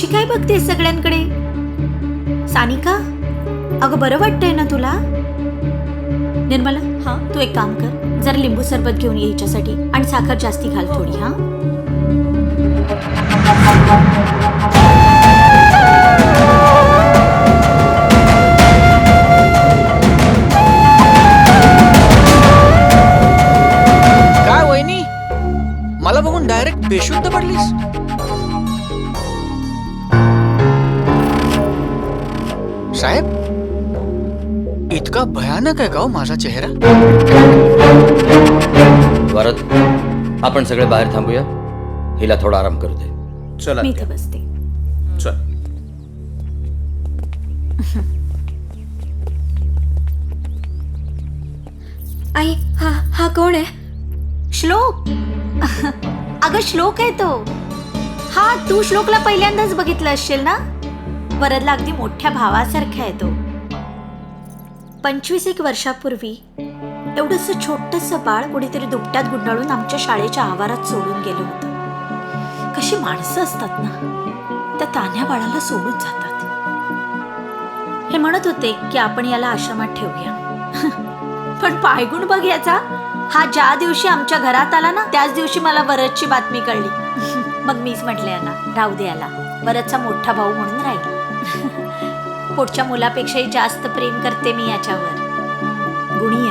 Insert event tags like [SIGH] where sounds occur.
काय बघते सगळ्यांकडे? सानिका अगं बरं वाटतंय ना तुला? निर्मला हा तू एक काम कर. जरा लिंबू सरबत घेऊन ये हिच्यासाठी आणि साखर जास्ती घाल थोडी हा? काय वहिनी? मला बघून डायरेक्ट बेशुद्ध पडलीस? साहेब? इतका भयानक आहे का हो माझा चेहरा. वरद आपण सगळे बाहेर थांबूया. हिला थोडा आराम करू दे. चला मी इथे बसते. चल. आई हा हा कोण आहे? श्लोक? अगं श्लोक आहे तो. हा तू श्लोकला पहिल्यांदाच बघितलं असशील ना? वरदला अगदी मोठ्या भावासारखा येतो. पंचवीस एक वर्षापूर्वी एवढस छोटस बाळ कुणीतरी दुपट्यात गुंडाळून आमच्या शाळेच्या आवारात सोडून गेलं होतं. कशी माणसं असतात ना त्या तान्ह्या बाळाला सोडून जातात. हे म्हणत होते की आपण याला आश्रमात ठेवूया. [LAUGHS] पण पायगुण बघ याचा हा ज्या दिवशी आमच्या घरात आला ना त्याच दिवशी मला वरदची बातमी कळली. [LAUGHS] मग मीच म्हटले यांना राहू दे याला. वरदचा मोठा भाऊ म्हणून राहील. पुढच्या मुलापेक्षाही जास्त प्रेम करते मी याच्यावर. गुणी